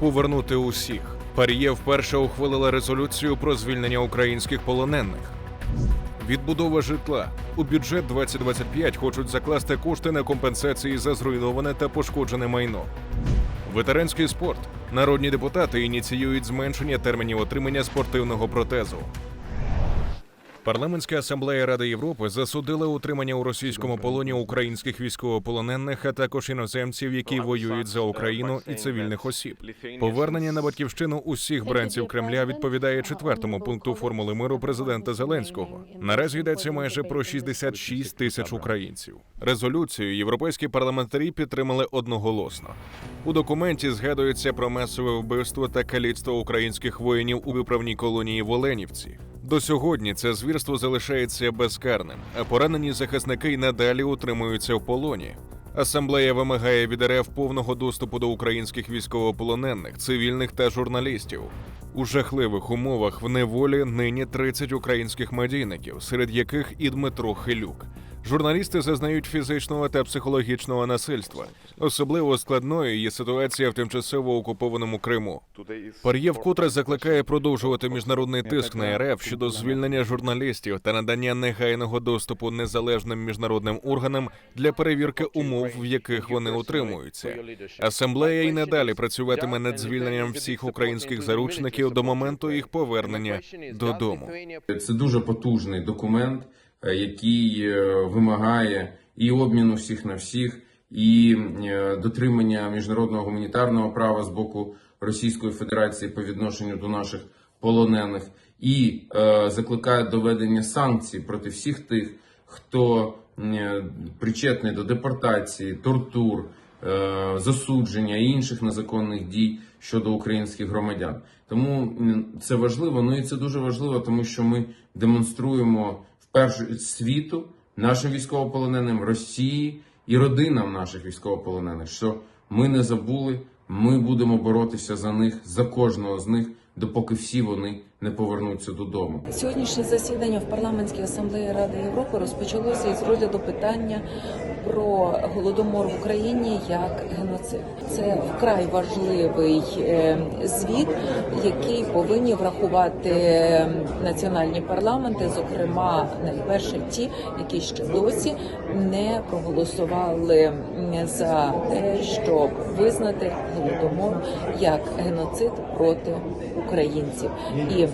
повернути усіх. Паріє вперше ухвалила резолюцію про звільнення українських полонених. Відбудова житла у бюджет 2025 хочуть закласти кошти на компенсації за зруйноване та пошкоджене майно. Ветеранський спорт. Народні депутати ініціюють зменшення термінів отримання спортивного протезу. Парламентська асамблея Ради Європи засудила утримання у російському полоні українських військовополонених, а також іноземців, які воюють за Україну і цивільних осіб. Повернення на батьківщину усіх бранців Кремля відповідає четвертому пункту формули миру президента Зеленського. Наразі йдеться майже про 66 тисяч українців. Резолюцію європейські парламентарі підтримали одноголосно. У документі згадується про масове вбивство та каліцтво українських воїнів у виправній колонії в Оленівці. До сьогодні це звірство залишається безкарним, а поранені захисники й надалі утримуються в полоні. Асамблея вимагає від РФ повного доступу до українських військовополонених, цивільних та журналістів. У жахливих умовах в неволі нині 30 українських медійників, серед яких і Дмитро Хилюк. Журналісти зазнають фізичного та психологічного насильства. Особливо складною є ситуація в тимчасово окупованому Криму. Пар'є вкотре закликає продовжувати міжнародний тиск на РФ щодо звільнення журналістів та надання негайного доступу незалежним міжнародним органам для перевірки умов, в яких вони утримуються. Асамблея й надалі працюватиме над звільненням всіх українських заручників до моменту їх повернення додому. Це дуже потужний документ, який е, вимагає і обміну всіх на всіх, і е, дотримання міжнародного гуманітарного права з боку Російської Федерації по відношенню до наших полонених, і е, закликає до введення санкцій проти всіх тих, хто е, причетний до депортації, тортур, е, засудження і інших незаконних дій щодо українських громадян. Тому це важливо. Ну і це дуже важливо, тому що ми демонструємо вперше світу нашим військовополоненим Росії і родинам наших військовополонених, що ми не забули, ми будемо боротися за них, за кожного з них, допоки всі вони не повернуться додому. Сьогоднішнє засідання в парламентській асамблеї Ради Європи розпочалося із розгляду питання про голодомор в Україні як геноцид. Це вкрай важливий е, звіт, який повинні врахувати національні парламенти, зокрема найперше ті, які ще досі не проголосували за те, щоб визнати голодомор як геноцид проти українців і е,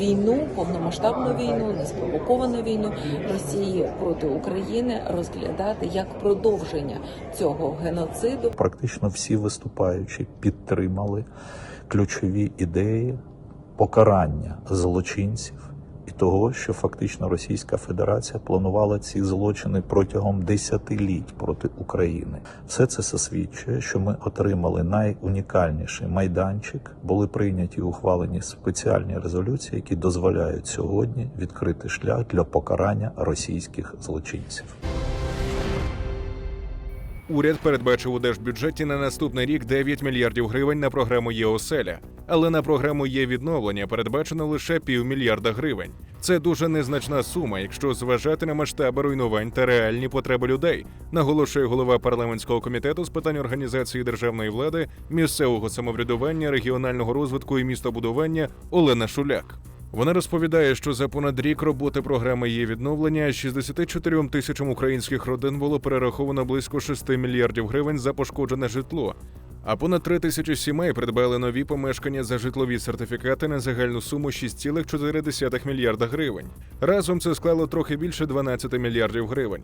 війну, повномасштабну війну, неспровоковану війну Росії проти України розглядати як продовження цього геноциду. Практично всі виступаючі підтримали ключові ідеї покарання злочинців і того, що фактично Російська Федерація планувала ці злочини протягом десятиліть проти України. Все це засвідчує, що ми отримали найунікальніший майданчик, були прийняті і ухвалені спеціальні резолюції, які дозволяють сьогодні відкрити шлях для покарання російських злочинців. Уряд передбачив у держбюджеті на наступний рік 9 мільярдів гривень на програму ЄОСЕЛЯ, але на програму є відновлення передбачено лише півмільярда гривень. Це дуже незначна сума, якщо зважати на масштаби руйнувань та реальні потреби людей, наголошує голова парламентського комітету з питань організації державної влади, місцевого самоврядування, регіонального розвитку і містобудування Олена Шуляк. Вона розповідає, що за понад рік роботи програми її відновлення 64 тисячам українських родин було перераховано близько 6 мільярдів гривень за пошкоджене житло. А понад 3 тисячі сімей придбали нові помешкання за житлові сертифікати на загальну суму 6,4 мільярда гривень. Разом це склало трохи більше 12 мільярдів гривень.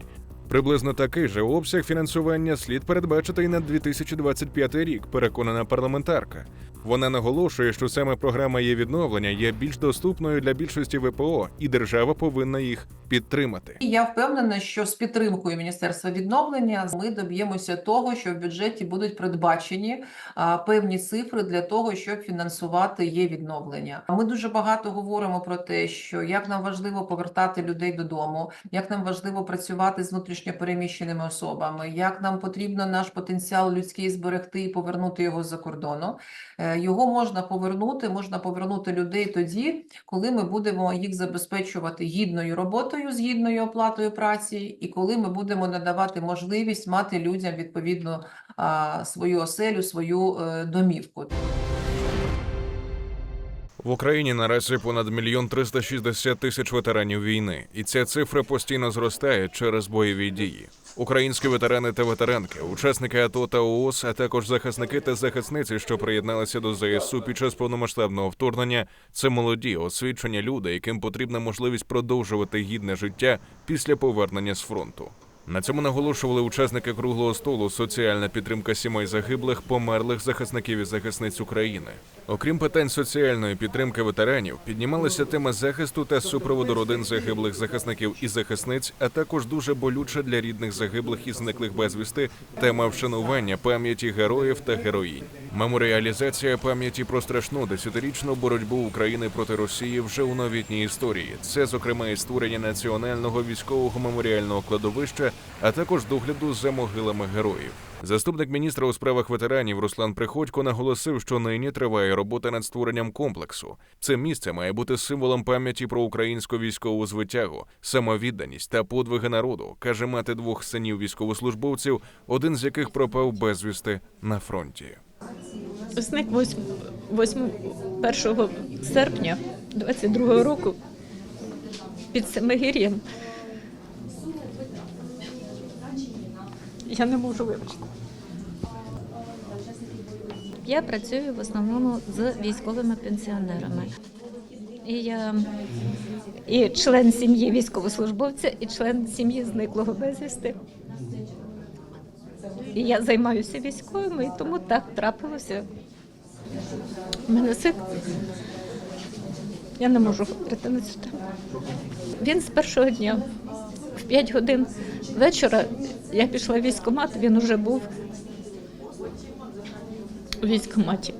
Приблизно такий же обсяг фінансування слід передбачити й на 2025 рік, переконана парламентарка. Вона наголошує, що саме програма є відновлення є більш доступною для більшості ВПО, і держава повинна їх підтримати. Я впевнена, що з підтримкою Міністерства відновлення ми доб'ємося того, що в бюджеті будуть передбачені певні цифри для того, щоб фінансувати є відновлення. Ми дуже багато говоримо про те, що як нам важливо повертати людей додому, як нам важливо працювати з внутрішньо переміщеними особами, як нам потрібно наш потенціал людський зберегти і повернути його з-за кордону. Е, Його можна повернути, можна повернути людей тоді, коли ми будемо їх забезпечувати гідною роботою з гідною оплатою праці, і коли ми будемо надавати можливість мати людям відповідно свою оселю, свою е, домівку. В Україні наразі понад мільйон 360 тисяч ветеранів війни, і ця цифра постійно зростає через бойові дії. Українські ветерани та ветеранки, учасники АТО та ООС, а також захисники та захисниці, що приєдналися до ЗСУ під час повномасштабного вторгнення, це молоді, освічені люди, яким потрібна можливість продовжувати гідне життя після повернення з фронту. На цьому наголошували учасники круглого столу соціальна підтримка сімей загиблих, померлих захисників і захисниць України. Окрім питань соціальної підтримки ветеранів, піднімалися тема захисту та супроводу родин загиблих захисників і захисниць, а також дуже болюча для рідних загиблих і зниклих безвісти тема вшанування пам'яті героїв та героїнь. Меморіалізація пам'яті про страшну десятирічну боротьбу України проти Росії вже у новітній історії. Це, зокрема, і створення національного військового меморіального кладовища, а також догляду за могилами героїв. Заступник міністра у справах ветеранів Руслан Приходько наголосив, що нині триває робота над створенням комплексу. Це місце має бути символом пам'яті про українську військову звитягу, самовідданість та подвиги народу, каже мати двох синів військовослужбовців, один з яких пропав безвісти на фронті. Зник 8, 8, 1 серпня 22 року під Семигір'ям. Я не можу вибачити. Я працюю в основному з військовими пенсіонерами. І я І член сім'ї військовослужбовця, і член сім'ї зниклого безвісти. І я займаюся військовими, і тому так трапилося. Мене син. Я не можу говорити на цю тему. Він з першого дня в 5 годин вечора я пішла в військкомат, він уже був у військкоматі.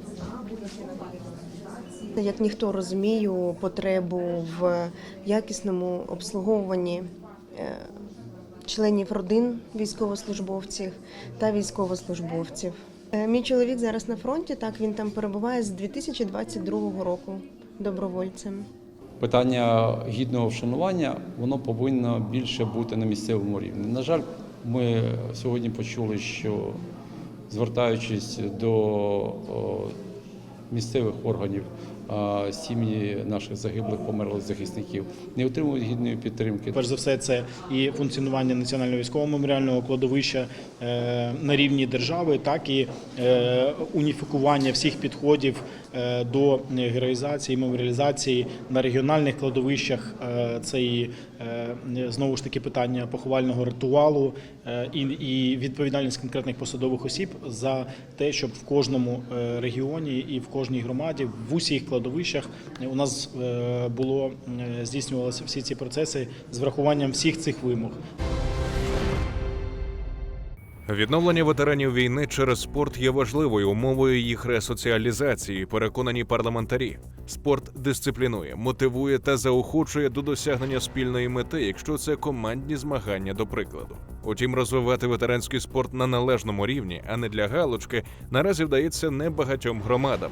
Як ніхто розумію потребу в якісному обслуговуванні е, членів родин військовослужбовців та військовослужбовців. Е, Мій чоловік зараз на фронті, так він там перебуває з 2022 року добровольцем. Питання гідного вшанування воно повинно більше бути на місцевому рівні. На жаль, ми сьогодні почули, що звертаючись до місцевих органів, сім'ї наших загиблих померлих захисників не отримують гідної підтримки. Перш за все, це і функціонування національного військового меморіального кладовища е, на рівні держави, так і е, уніфікування всіх підходів е, до героїзації, меморіалізації на регіональних кладовищах. Це і знову ж таки питання поховального ритуалу е, і, відповідальність конкретних посадових осіб за те, щоб в кожному е, регіоні і в кожній громаді в усіх кладовищах у нас е, було е, здійснювалися всі ці процеси з врахуванням всіх цих вимог. Відновлення ветеранів війни через спорт є важливою умовою їх ресоціалізації, переконані парламентарі. Спорт дисциплінує, мотивує та заохочує до досягнення спільної мети, якщо це командні змагання, до прикладу. Утім, розвивати ветеранський спорт на належному рівні, а не для галочки, наразі вдається небагатьом громадам.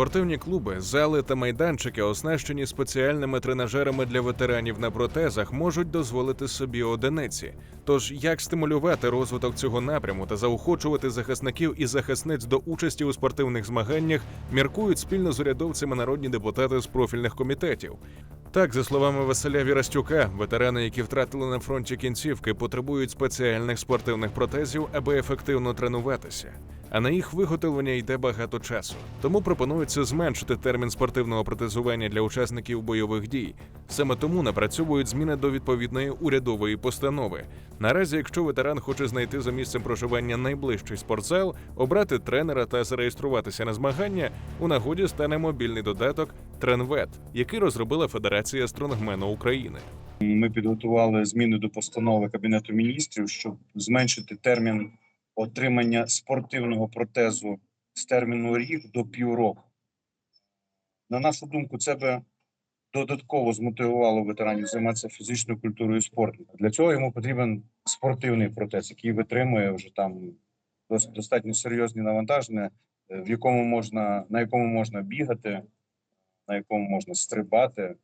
Спортивні клуби, зали та майданчики, оснащені спеціальними тренажерами для ветеранів на протезах, можуть дозволити собі одиниці. Тож як стимулювати розвиток цього напряму та заохочувати захисників і захисниць до участі у спортивних змаганнях, міркують спільно з урядовцями народні депутати з профільних комітетів. Так, за словами Василя Вірастюка, ветерани, які втратили на фронті кінцівки, потребують спеціальних спортивних протезів, аби ефективно тренуватися. А на їх виготовлення йде багато часу. Тому пропонується зменшити термін спортивного протезування для учасників бойових дій. Саме тому напрацьовують зміни до відповідної урядової постанови. Наразі, якщо ветеран хоче знайти за місцем проживання найближчий спортзал, обрати тренера та зареєструватися на змагання, у нагоді стане мобільний додаток Тренвет, який розробила Федерація стронгмену України. Ми підготували зміни до постанови Кабінету міністрів, щоб зменшити термін отримання спортивного протезу з терміну рік до півроку. На нашу думку, це би додатково змотивувало ветеранів займатися фізичною культурою і спортом. Для цього йому потрібен спортивний протез, який витримує вже там достатньо серйозні навантаження, е, в якому можна на якому можна бігати, на якому можна стрибати,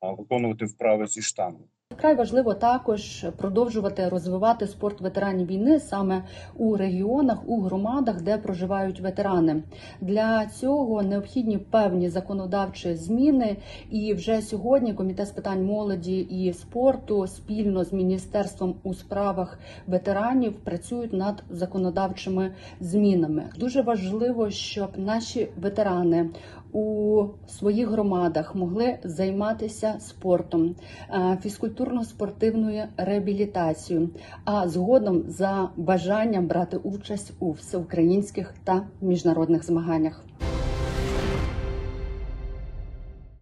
виконувати вправи зі штангою. Вкрай важливо також продовжувати розвивати спорт ветеранів війни саме у регіонах, у громадах, де проживають ветерани. Для цього необхідні певні законодавчі зміни. І вже сьогодні комітет з питань молоді і спорту спільно з міністерством у справах ветеранів працюють над законодавчими змінами. Дуже важливо, щоб наші ветерани у своїх громадах могли займатися спортом, е, фізкультурно-спортивною реабілітацією, а згодом за бажанням брати участь у всеукраїнських та міжнародних змаганнях.